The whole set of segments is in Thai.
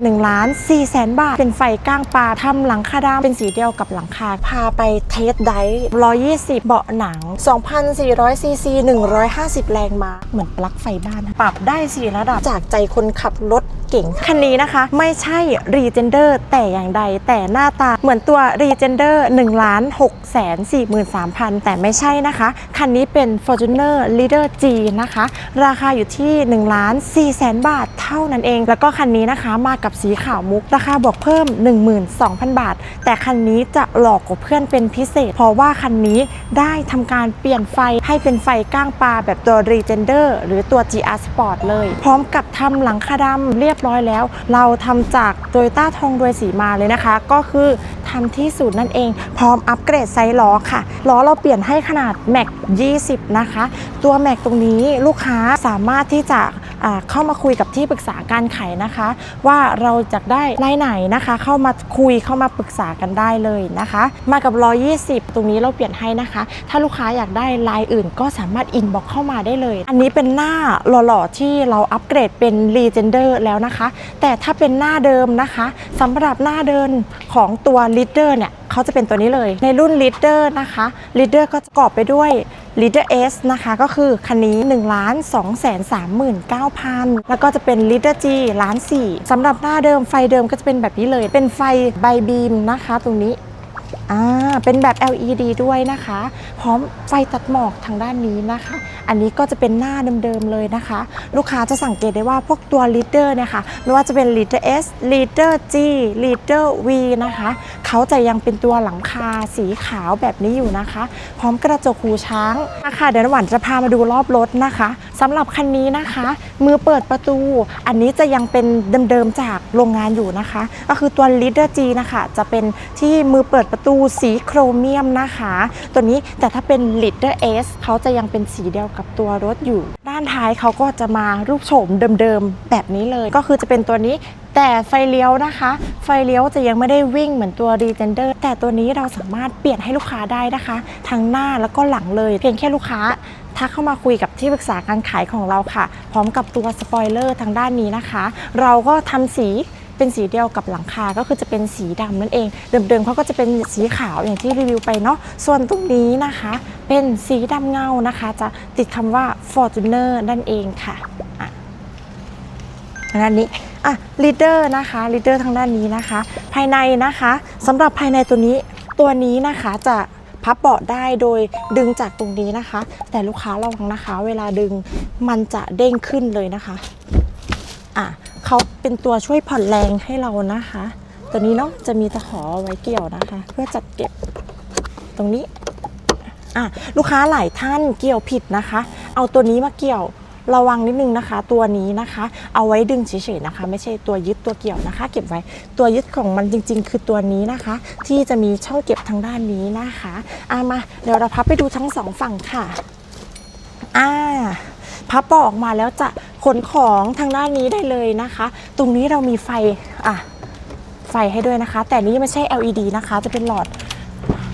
1ล้าน4แสนบาท เป็นไฟก้างปลาทำหลังคาดำเป็นสีเดียวกับหลังคา พาไปเทสไดฟ์120 เบาะหนัง 2,400ซีซี150 แรงม้า เหมือนปลั๊กไฟบ้าน ปรับได้ 4 ระดับจากใจคนขับรถ เก่งคันนี้นะคะ ไม่ใช่รีเจนเดอร์แต่อย่างใดแต่หน้าตาเหมือนตัวรีเจนเดอร์1ล้าน6แสน43,000แต่ไม่ใช่นะคะ คันนี้เป็น Fortuner Leader G นะคะ ราคาอยู่ที่1ล้าน4แสนบาทเท่านั้นเอง แล้วก็คันนี้นะคะมากับสีขาวมุก ราคาบวกเพิ่ม 12,000 บาท แต่คันนี้จะหลอกกว่าเพื่อนเป็นพิเศษ เพราะว่าคันนี้ได้ทำการเปลี่ยนไฟให้เป็นไฟก้างปลาแบบตัว Regender หรือตัว GR Sport เลย พร้อมกับทำหลังคาดำเรียบร้อยแล้ว เราทำจากโตโยต้าทองรวยสีมาเลยนะคะ ก็คือทำที่สุดนั่นเอง พร้อมอัปเกรดไซส์ล้อค่ะล้อเราเปลี่ยนให้ขนาดแม็ก20 นะคะ ตัวแม็กตรงนี้ลูกค้าสามารถที่จะ เข้ามาคุยกับที่ปรึกษาการขายนะคะ ว่าเราจะได้ไลน์ไหนนะคะ เข้ามาคุยเข้ามาปรึกษากันได้เลยนะคะ มากับ 120 ตรงนี้เราเปลี่ยนให้นะคะ ถ้าลูกค้าอยากได้ลายอื่นก็สามารถอินบ็อกเข้ามาได้เลย อันนี้เป็นหน้าหล่อๆที่เราอัปเกรดเป็น Legender แล้วนะคะ แต่ถ้าเป็นหน้าเดิมนะคะสำหรับหน้าเดินของตัว Leader เนี่ย เขาจะเป็นตัวนี้เลย ในรุ่น Leader นะคะ Leader ก็จะประกอบไปด้วย Leader S นะคะก็คือคันนี้1ล้าน2แสน39,000 แล้วก็จะเป็น Leader G ล้าน4สำหรับหน้าเดิมไฟเดิมก็จะเป็นแบบนี้เลย เป็นไฟใบบีมนะคะตรงนี้อ่าเป็นแบบ LED ด้วยนะคะ พร้อมไฟตัดหมอกทางด้านนี้นะคะ อันนี้ก็จะเป็นหน้าเดิมๆเลยนะคะ ลูกค้าจะสังเกตได้ว่าพวกตัว leader เนี่ยค่ะไม่ว่าจะเป็น leader S leader G leader V นะคะเขาจะยังเป็นตัวหลังคาสีขาวแบบนี้อยู่นะคะ พร้อมกระจกหูช้างนะคะเดี๋ยวน้ำหวานจะพามาดูรอบรถนะคะสำหรับคันนี้นะคะ มือเปิดประตู อันนี้จะยังเป็นเดิมๆจากโรงงานอยู่นะคะ ก็คือตัว leader G นะคะจะเป็นที่มือเปิดประตูสีโครเมียมนะคะ ตัวนี้แต่ถ้าเป็น leader S เขาจะยังเป็นสีเดียวกับตัวรถอยู่ ด้านท้ายเขาก็จะมารูปโฉมเดิมๆแบบนี้เลย ก็คือจะเป็นตัวนี้แต่ไฟเลี้ยวนะคะ ไฟเลี้ยวจะยังไม่ได้วิ่งเหมือนตัว Regender แต่ตัวนี้เราสามารถเปลี่ยนให้ลูกค้าได้นะคะ ทั้งหน้าแล้วก็หลังเลย เพียงแค่ลูกค้าทักเข้ามาคุยกับที่ปรึกษาการขายของเราค่ะ พร้อมกับตัวสปอยเลอร์ทางด้านนี้นะคะ เราก็ทำสี เป็นสีเดียวกับหลังคาก็คือจะเป็นสีดำนั่นเอง เดิมๆเขาก็จะเป็นสีขาวอย่างที่รีวิวไปเนาะส่วนตรงนี้นะคะ เป็นสีดำเงานะคะ จะติดคำว่า Fortuner นั่นเองค่ะทางด้านนี้อะลีดเดอร์นะคะลีดเดอร์ทางด้านนี้นะคะ ภายในนะคะสำหรับภายในตัวนี้ตัวนี้นะคะจะพับเบาะได้โดยดึงจากตรงนี้นะคะ แต่ลูกค้าระวังนะคะ เวลาดึงมันจะเด้งขึ้นเลยนะคะอะ เขาเป็นตัวช่วยผ่อนแรงให้เรานะคะ ตัวนี้เนาะจะมีตะขอไว้เกี่ยวนะคะ เพื่อจัดเก็บตรงนี้อะลูกค้าหลายท่านเกี่ยวผิดนะคะ เอาตัวนี้มาเกี่ยวระวังนิดนึงนะคะ ตัวนี้นะคะ เอาไว้ดึงเฉยๆนะคะ ไม่ใช่ตัวยึดตัวเกี่ยวนะคะ เก็บไว้ตัวยึดของมันจริง ๆ คือตัวนี้นะคะ ที่จะมีช่องเก็บทางด้านนี้นะคะอะมาเดี๋ยวเราพับไปดูทั้งสองฝั่งค่ะอ่า พับปอกออกมาแล้วจะขนของทางด้านนี้ได้เลยนะคะ ตรงนี้เรามีไฟอะไฟให้ด้วยนะคะ แต่นี้ไม่ใช่ LED นะคะ จะเป็นหลอด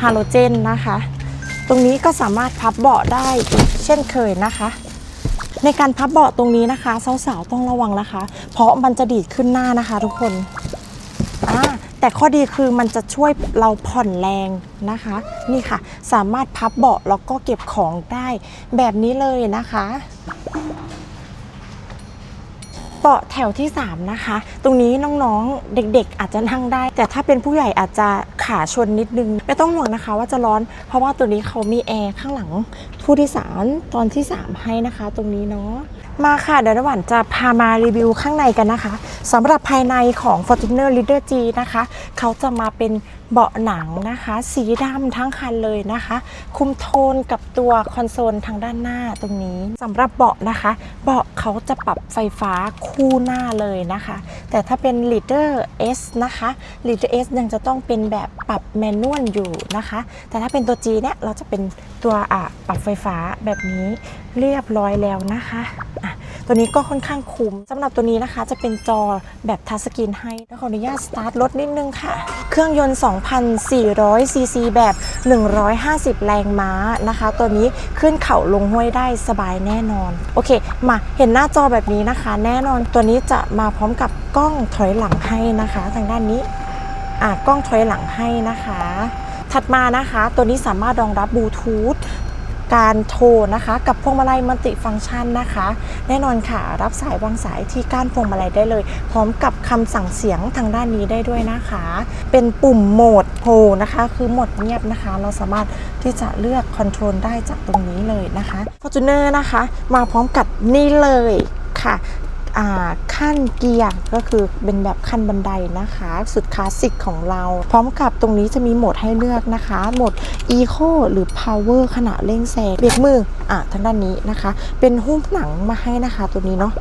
ฮาโลเจนนะคะ ตรงนี้ก็สามารถพับเบาะได้เช่นเคยนะคะ ในการพับเบาะตรงนี้นะคะสาวๆต้องระวังนะคะ เพราะมันจะดีดขึ้นหน้านะคะ ทุกคนอ่า แต่ข้อดีคือมันจะช่วยเราผ่อนแรงนะคะ นี่ค่ะ สามารถพับเบาะแล้วก็เก็บของได้แบบนี้เลยนะคะเบาะแถวที่ 3 นะคะ ตรงนี้น้องๆ เด็กๆ อาจจะนั่งได้ แต่ถ้าเป็นผู้ใหญ่อาจจะขาชนนิดนึง ไม่ต้องห่วงนะคะว่าจะร้อน เพราะว่าตัวนี้เขามีแอร์ข้างหลังผู้โดยสารตอนที่ 3 ให้นะคะ ตรงนี้เนาะ มาค่ะเดี๋ยวระหว่างจะพามารีวิวข้างในกันนะคะสำหรับภายในของ Fortuner Leader G นะคะ เขาจะมาเป็น เบาะหนังนะคะ สีดำทั้งคันเลยนะคะ คุมโทนกับตัวคอนโซลทางด้านหน้าตรงนี้สำหรับเบาะนะคะ เบาะเขาจะปรับไฟฟ้าคู่หน้าเลยนะคะ แต่ถ้าเป็น Leader S นะคะ Leader S ยังจะต้องเป็นแบบปรับแมนนวลอยู่นะคะ แต่ถ้าเป็นตัว G เนี่ยเราจะเป็นตัวอะปรับไฟฟ้าแบบนี้เรียบร้อยแล้วนะคะอะ ตัวนี้ก็ค่อนข้างคุ้มสำหรับตัวนี้นะคะจะเป็นจอแบบทัชสกรีนให้แล้วขออนุญาตสตาร์ทรถนิดนึงค่ะ เครื่องยนต์ 2,400 ซีซีแบบ 150 แรงม้านะคะ ตัวนี้ขึ้นเขาลงห้วยได้สบายแน่นอน โอเค มาเห็นหน้าจอแบบนี้นะคะ แน่นอนตัวนี้จะมาพร้อมกับกล้องถอยหลังให้นะคะ ทางด้านนี้อะกล้องถอยหลังให้นะคะถัดมานะคะ ตัวนี้สามารถรองรับบลูทูธ การโทรนะคะ กับพวงมาลัยมัลติฟังก์ชันนะคะ แน่นอนค่ะรับสายวางสายที่ก้านพวงมาลัยได้เลย พร้อมกับคำสั่งเสียงทางด้านนี้ได้ด้วยนะคะ เป็นปุ่มโหมดโฮนะคะ คือโหมดเงียบนะคะ เราสามารถที่จะเลือกคอนโทรลได้จากตรงนี้เลยนะคะ Fortuner นะคะ มาพร้อมกับนี่เลยค่ะ ขั้นเกียร์ก็คือเป็นแบบขั้นบันไดนะคะ สุดคลาสสิกของเรา พร้อมกับตรงนี้จะมีโหมดให้เลือกนะคะ โหมด Eco หรือ Power ขณะเร่งแซงเบรกมืออะทางด้านนี้นะคะ เป็นหุ้มหนังมาให้นะคะตัวนี้เนาะ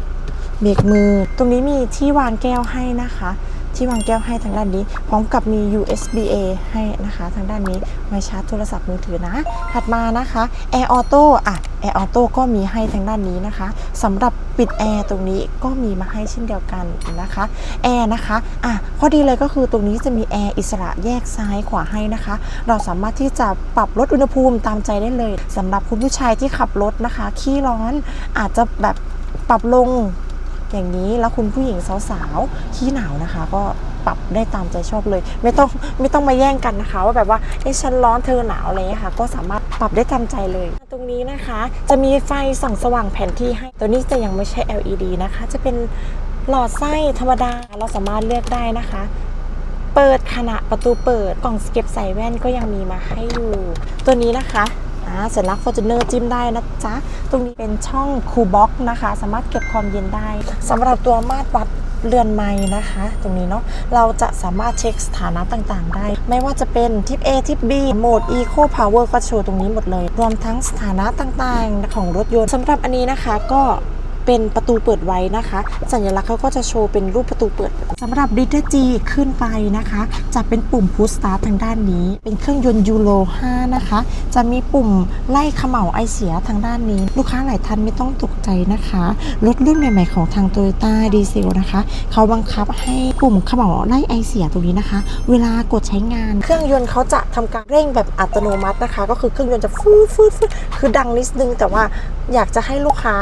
เบรกมือ ตรงนี้มีที่วางแก้วให้นะคะ ที่วางแก้วให้ทางด้านนี้ พร้อมกับมี USB A ให้นะคะ ทางด้านนี้ไว้ชาร์จโทรศัพท์มือถือนะ ถัดมานะคะ Air Auto อะ Air Auto ก็มีให้ทางด้านนี้นะคะสำหรับปิดแอร์ตรงนี้ก็มีมาให้เช่นเดียวกันนะคะแอร์นะคะอะข้อดีเลยก็คือตรงนี้จะมีแอร์อิสระแยกซ้ายขวาให้นะคะ เราสามารถที่จะปรับลดอุณหภูมิตามใจได้เลยสำหรับคุณผู้ชายที่ขับรถนะคะ ขี้ร้อนอาจจะแบบปรับลง อย่างนี้แล้วคุณผู้หญิงสาวๆขี้หนาวนะคะ ก็ปรับได้ตามใจชอบเลย ไม่ต้องไม่ต้องมาแย่งกันนะคะ ว่าแบบว่าเอ้ฉันร้อนเธอหนาวอะไรเงี้ยค่ะ ก็สามารถปรับได้ตามใจเลย ตรงนี้นะคะจะมีไฟส่องสว่างแผนที่ให้ตัวนี้จะยังไม่ใช่ LED นะคะ จะเป็นหลอดไส้ธรรมดาเราสามารถเลือกได้นะคะ เปิดขณะประตูเปิดกล่องเก็บใส่แว่นก็ยังมีมาให้อยู่ ตัวนี้นะคะ อ่าสัญลักษณ์ Fortuner จิ้มได้นะจ๊ะ ตรงนี้เป็นช่องคูบ็อกนะคะ สามารถเก็บความเย็นได้สำหรับตัวมาตรวัดเรือนไม้นะคะ ตรงนี้เนาะเราจะสามารถเช็คสถานะต่างๆ ได้ ไม่ว่าจะเป็นทิป A ทิป B โหมด Eco Power ก็โชว์ตรงนี้หมดเลย รวมทั้งสถานะต่างๆ ของรถยนต์สำหรับอันนี้นะคะก็ เป็นประตูเปิดไว้นะคะ สัญลักษณ์เขาก็จะโชว์เป็นรูปประตูเปิดสำหรับดิจิจีขึ้นไปนะคะ จะเป็นปุ่มพุชสตาร์ททางด้านนี้ เป็นเครื่องยนต์ยูโร5นะคะ จะมีปุ่มไล่เขม่าไอเสียทางด้านนี้ ลูกค้าหลายท่านไม่ต้องตกใจนะคะรถรุ่นใหม่ๆของทางโตโยต้าดีเซลนะคะเขาบังคับให้ปุ่มเขม่าไล่ไอเสียตรงนี้นะคะ เวลากดใช้งาน เครื่องยนต์เขาจะทำการเร่งแบบอัตโนมัตินะคะ ก็คือเครื่องยนต์จะฟูดฟูดฟูดคือดังนิดนึง แต่ว่าอยากจะให้ลูกค้า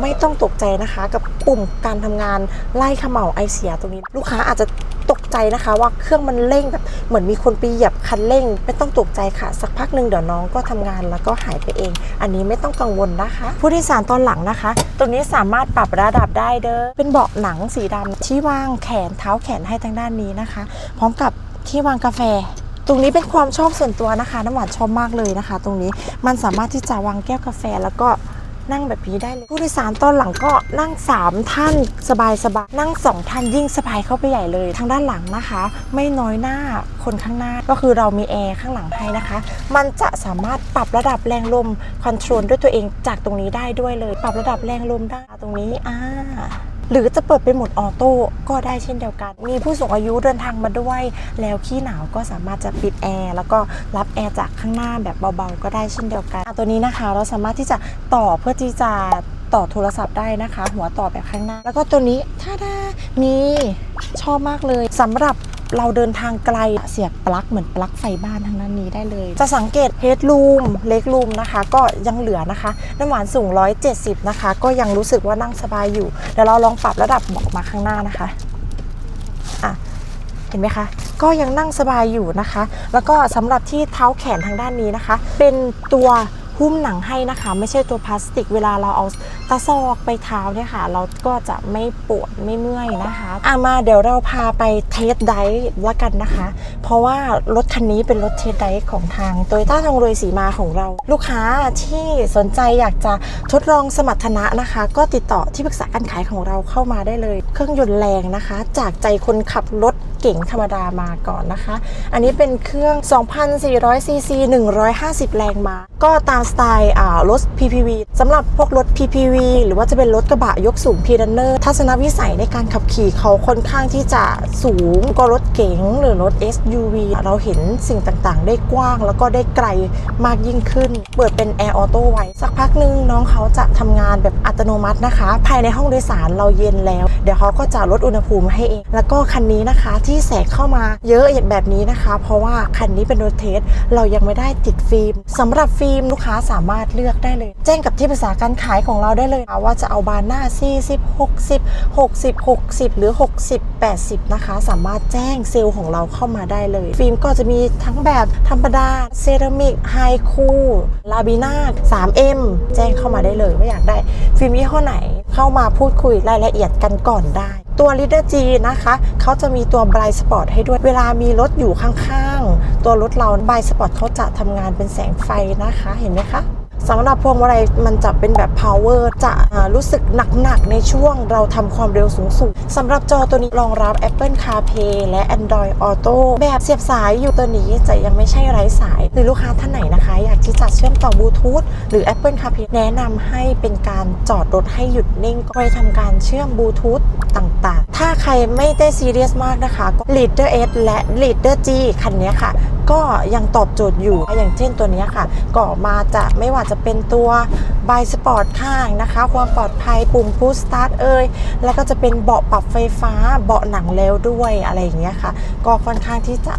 ไม่ต้องตกใจนะคะ กับปุ่มการทำงานไล่เขม่าไอเสียตรงนี้ ลูกค้าอาจจะตกใจนะคะว่าเครื่องมันเร่งแบบเหมือนมีคนไปเหยียบคันเร่ง ไม่ต้องตกใจค่ะ สักพักหนึ่งเดี๋ยวน้องก็ทำงานแล้วก็หายไปเอง อันนี้ไม่ต้องกังวลนะคะ ผู้โดยสารตอนหลังนะคะตรงนี้สามารถปรับระดับได้เด้อเป็นเบาะหนังสีดำที่วางแขนเท้าแขนให้ทางด้านนี้นะคะ พร้อมกับที่วางกาแฟตรงนี้เป็นความชอบส่วนตัวนะคะ น้ำหวานชอบมากเลยนะคะ ตรงนี้มันสามารถที่จะวางแก้วกาแฟแล้วก็ นั่งแบบนี้ได้เลย ผู้โดยสารตอนหลังก็นั่ง 3 ท่านสบายสบายนั่ง 2 ท่านยิ่งสบายเข้าไปใหญ่เลย ทางด้านหลังนะคะ ไม่น้อยหน้าคนข้างหน้าก็คือเรามีแอร์ข้างหลังให้นะคะ มันจะสามารถปรับระดับแรงลมคอนโทรลด้วยตัวเองจากตรงนี้ได้ด้วยเลย ปรับระดับแรงลมได้ตรงนี้อ่า หรือจะเปิดเป็นโหมดออโต้ก็ได้เช่นเดียวกัน มีผู้สูงอายุเดินทางมาด้วย แล้วขี้หนาวก็สามารถจะปิดแอร์แล้วก็รับแอร์จากข้างหน้าแบบเบาๆ ก็ได้เช่นเดียวกัน ตัวนี้นะคะเราสามารถที่จะต่อเพื่อที่จะต่อโทรศัพท์ได้นะคะ หัวต่อแบบข้างหน้า แล้วก็ตัวนี้ท่าดามีชอบมากเลยสำหรับ เราเดินทางไกลเสียบปลั๊กเหมือนปลั๊กไฟบ้านทางนั้นนี้ได้เลย จะสังเกตเฮดรูมเล็กรูมนะคะ ก็ยังเหลือนะคะ น้ำหวานสูง 170 นะคะ ก็ยังรู้สึกว่านั่งสบายอยู่เดี๋ยวเราลองปรับระดับเบอกมาข้างหน้านะคะอะเห็นไหมคะ ก็ยังนั่งสบายอยู่นะคะ แล้วก็สำหรับที่เท้าแขนทางด้านนี้นะคะ เป็นตัว หุ้มหนังให้นะคะ ไม่ใช่ตัวพลาสติกเวลาเราเอาตะซอกไปเท้าเนี่ยค่ะ เราก็จะไม่ปวดไม่เมื่อยนะคะอะมาเดี๋ยวเราพาไปเทสไดฟ์ละกันนะคะ เพราะว่ารถคันนี้เป็นรถเทสไดฟ์ของทางโตโยต้าทองรวยสีมาของเรา ลูกค้าที่สนใจอยากจะทดลองสมรรถนะนะคะ ก็ติดต่อที่ปรึกษาการขายของเราเข้ามาได้เลย เครื่องยนต์แรงนะคะ จากใจคนขับรถเก๋งธรรมดามาก่อนนะคะ อันนี้เป็นเครื่อง 2,400 ซีซี 150 แรงม้า ก็ตามสไตล์อ่ารถ PPV สำหรับพวกรถ PPV หรือว่าจะเป็นรถกระบะยกสูง p ีดันเนอร์ ทัศนวิสัยในการขับขี่เขาค่อนข้างที่จะสูงกว่ารถเก๋งหรือรถ SUV เราเห็นสิ่งต่างๆ ได้กว้างแล้วก็ได้ไกลมากยิ่งขึ้น เปิดเป็น Air Auto ไว้ สักพักหนึ่งน้องเขาจะทำงานแบบอัตโนมัตินะคะ ภายในห้องโดยสารเราเย็นแล้ว เดี๋ยวเขาก็จะลดอุณหภูมิให้เอง แล้วก็คันนี้นะคะที่แสงเข้ามาเยอะแบบนี้นะคะ เพราะว่าคันนี้เป็นรถเทสเรายังไม่ได้ติดฟิล์มสำหรับฟิล์มลูกค้าสามารถเลือกได้เลย แจ้งกับที่ปรึกษาการขายของเราได้เลยว่าจะเอาบานหน้า40 60 60 60 หรือ 60 80 นะคะ สามารถแจ้งเซลล์ของเราเข้ามาได้เลย ฟิล์มก็จะมีทั้งแบบธรรมดาเซรามิกไฮคูลาบินา 3M แจ้งเข้ามาได้เลยว่าอยากได้ ฟิล์มยี่ห้อไหนเข้ามาพูดคุยรายละเอียดกันก่อนได้ ตัว Leader G นะคะเขาจะมีตัว Bright Spot ให้ด้วยเวลามีรถอยู่ข้างๆ ตัวรถเรา Bright Spot เขาจะทำงานเป็นแสงไฟนะคะ เห็นไหมคะ สำหรับพวงมาลัยมันจะเป็นแบบ power จะรู้สึกหนักๆ ในช่วงเราทำความเร็วสูงๆสำหรับจอตัวนี้รองรับ Apple CarPlay และ Android Auto แบบเสียบสายอยู่ตัวนี้จะยังไม่ใช่ไร้สาย หรือลูกค้าท่านไหนนะคะ อยากที่จะเชื่อมต่อบลูทูธหรือ Apple CarPlay แนะนำให้เป็นการจอดรถให้หยุดนิ่งก็ไปทำการเชื่อมบลูทูธต่างๆ ถ้าใครไม่ได้ซีเรียสมากนะคะก็ Leader S และ Leader G คันนี้ค่ะ ก็ยังตอบโจทย์อยู่ อย่างเช่นตัวนี้ค่ะ ก็มาจะไม่ว่าจะเป็นตัวบายสปอร์ตข้างนะคะ ความปลอดภัยปุ่มพุชสตาร์ทเอ่ยแล้วก็จะเป็นเบาะปรับไฟฟ้าเบาะหนังแล้วด้วยอะไรอย่างเงี้ยค่ะ ก็ค่อนข้างที่จะ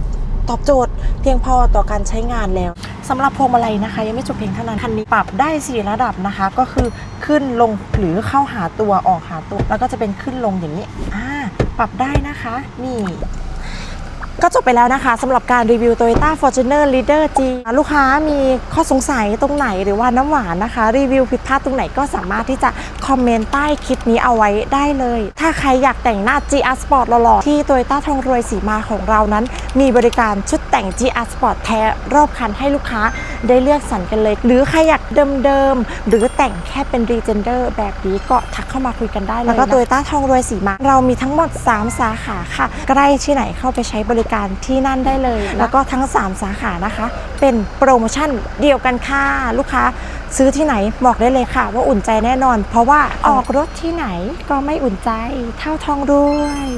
ตอบโจทย์เพียงพอต่อการใช้งานแล้วสำหรับพวงมาลัยนะคะ ยังไม่จบเพียงเท่านั้นคันนี้ปรับได้ 4 ระดับนะคะ ก็คือขึ้นลงหรือเข้าหาตัวออกหาตัว แล้วก็จะเป็นขึ้นลงอย่างนี้อ่าปรับได้นะคะ นี่ ก็จบไปแล้วนะคะสำหรับการรีวิว Toyota Fortuner Leader G ลูกค้ามีข้อสงสัยตรงไหนหรือว่าน้ำหวานนะคะ รีวิวผิดพลาดตรงไหนก็สามารถที่จะคอมเมนต์ใต้คลิปนี้เอาไว้ได้เลย ถ้าใครอยากแต่งหน้า GR Sport หล่อๆที่ Toyota ทองรวยสีมาของเรานั้น มีบริการชุดแต่ง GR Sport แท้รอบคันให้ลูกค้าได้เลือกสรรกันเลย หรือใครอยากเดิมๆหรือแต่งแค่เป็น Regender แบบนี้ก็ทักเข้ามาคุยกันได้เลยแล้วก็ Toyota ทองรวยสีมาเรามีทั้งหมด 3 สาขาค่ะใกล้ที่ไหนเข้าไปใช้บริการที่นั่นได้เลย แล้วก็ทั้ง 3 สาขานะคะ เป็นโปรโมชั่นเดียวกันค่ะลูกค้าซื้อที่ไหนบอกได้เลยค่ะ ว่าอุ่นใจแน่นอน เพราะว่าออกรถที่ไหนก็ไม่อุ่นใจเท่าทองรวย